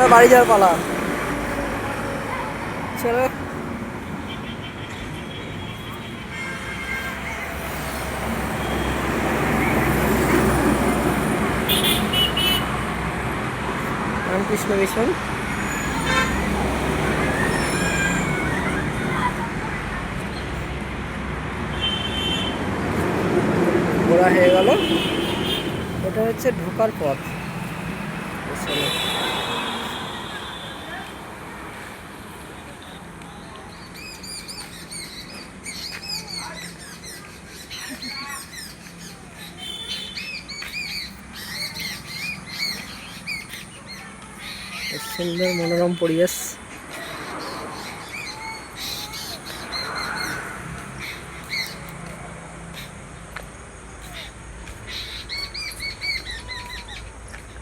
এবার বাড়ি যাওয়ার পালা। চলো। রামকৃষ্ণ মিশন। ঘোরা হয়ে গেল। এটা হচ্ছে ঢোকার পথ। সুন্দর মনোরম পরিবেশ।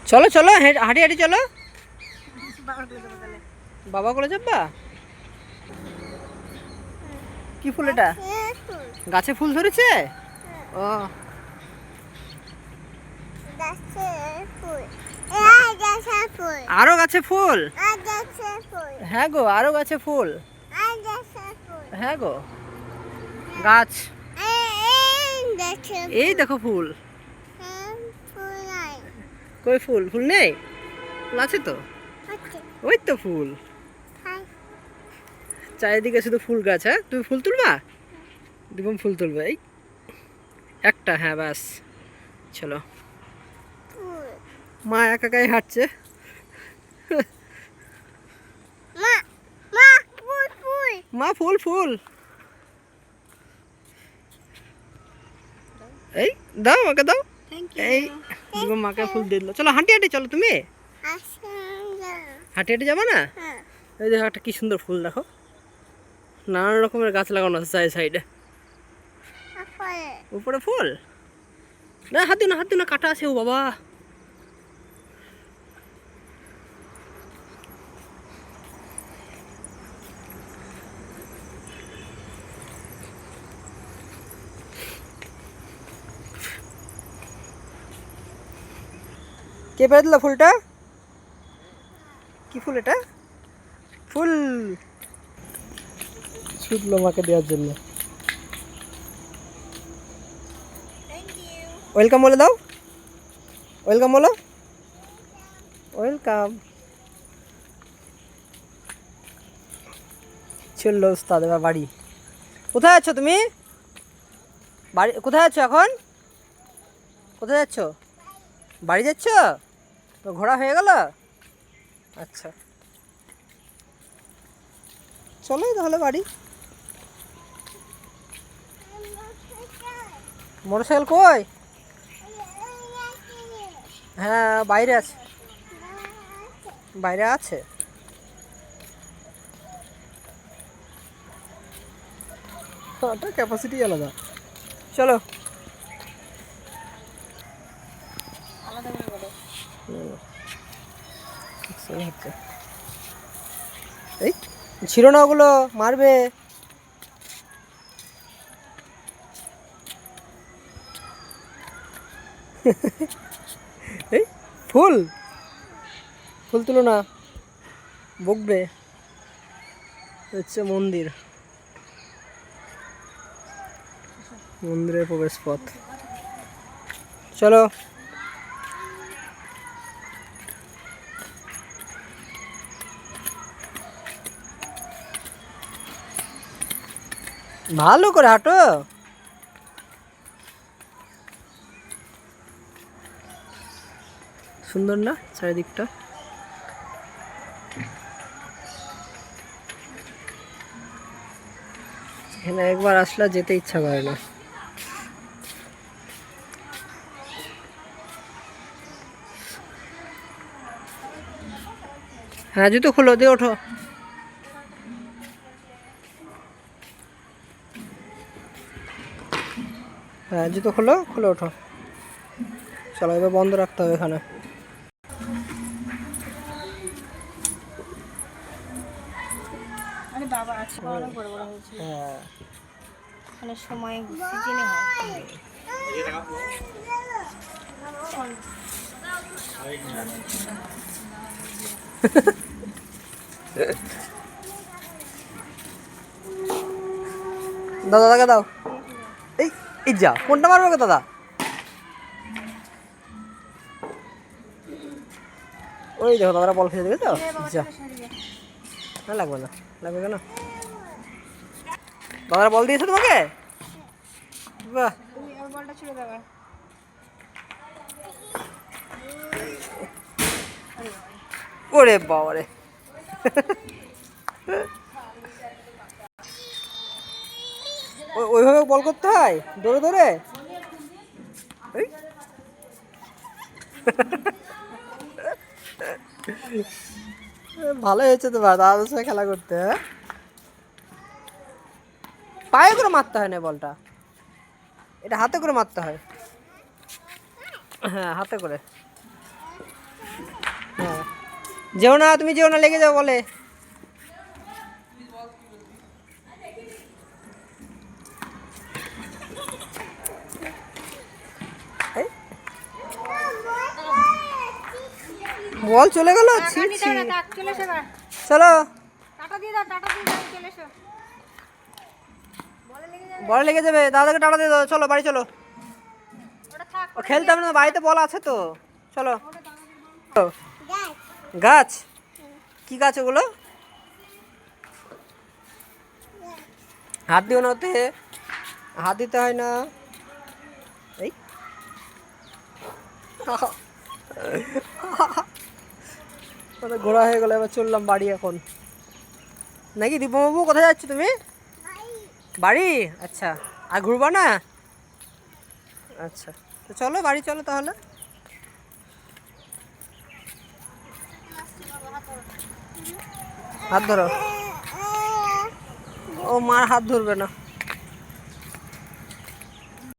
চলো চলো হেঁটে- হাঁটি, চলো। বাবা করে যাবা কি ফুল এটা? গাছে ফুল ধরেছে? ও। আরও গাছে ফুল? হ্যাঁ গো আরও গাছে ফুল। হ্যাঁ গো। গাছ। এই দেখো ফুল। কই ফুল? ফুল নেই? ফুল আছে তো? ওই তো ফুল। চারিদিকে শুধু ফুল গাছ হ্যাঁ? তুমি ফুল তুলবা? দেখুন ফুল তুলবে এই। একটা হ্যাঁ ব্যাস। চলো। মা একা একাই হাঁটছে। মা ফুল ফুল। এই দাও আমাকে দাও। এই মাকে ফুল দিয়ে দিল। চলো হাঁটি হাঁটি চলো তুমি? হাঁটি হাঁটি যাব না? এই দেখো একটা কি সুন্দর ফুল দেখো। নানান রকমের গাছ লাগানো আছে সাইড। সাইডে উপরে ফুল? না হাত দিও না হাত দিও না কাটা আছে ও বাবা। কে পেরে দিল ফুলটা? কি ফুল এটা? ফুল। ছুটলো মাকে দেওয়ার জন্য। ওয়েলকাম বলে দাও। ওয়েলকাম বলো। ওয়েলকাম চলল ওস্তাদ এবার বাড়ি। কোথায় আছো তুমি? বাড়ি কোথায় আছো এখন? কোথায় যাচ্ছ? বাড়ি যাচ্ছ? ঘোরা হয়ে গেল? আচ্ছা। চলো তাহলে বাড়ি। মোটরসাইকেল কই? হ্যাঁ বাইরে আছে। বাইরে আছে? ক্যাপাসিটি আলাদা। চলো। সেই হচ্ছে এই ছিল না ওগুলো মারবে। এই, ফুল। ফুল তুলো না, বকবে। হচ্ছে মন্দির। মন্দিরের প্রবেশ পথ চলো। ভালো করে হাঁটো। সুন্দর না চারিদিকটা? এখানে একবার আসলে যেতে ইচ্ছা করে না। হ্যাঁ জুতো খুলো, দিয়ে ওঠো। হ্যাঁ জুতো খোলো খুলে ওঠো। চলো এবার বন্ধ রাখতে হবে এখানে। বাবা আছে অনেক বড় বড় হয়েছে। হ্যাঁ। অনেক সময় সিজনে হয়। দাদা দাদাকে দাও। এই কোনটা মারবে দাদা। ওই দেখো দাদারা বল খেতে দেখেছ ইজ্জা না, লাগবে না, লাগবে কেন? দাদারা বল দিয়েছে তোমাকে? ওর বলটা ছুড়ে দেবে ওইভাবে বল করতে হয়? দৌড়ে দৌড়ে? ভালো হয়েছে তো সঙ্গে খেলা করতে হ্যাঁ? পায়ে করে মারতে হয় না বলটা। এটা হাতে করে মারতে হয়। হ্যাঁ হাতে করে। হ্যাঁ। যেও না, তুমি যেও না, লেগে যাও বলে। বল চলে গেল? চলে বলে লেগে যাবে। দাদাকে টাটা দিয়ে দাও চলো বাড়ি চলো। খেলতে হবে না বাড়িতে বল আছে তো। চলো। গাছ। কি গাছ ওগুলো? হাত দিও না ওতে। হাত দিতে হয় না। এই। মানে ঘোরা হয়ে গেল, এবার চললাম বাড়ি এখন। নাকি দীপবাবু কোথায় যাচ্ছ তুমি? বাড়ি? আচ্ছা। আর ঘুরবা না? আচ্ছা। তো চলো, বাড়ি চলো তাহলে। হাত ধরো। ও, মার হাত ধরবে না।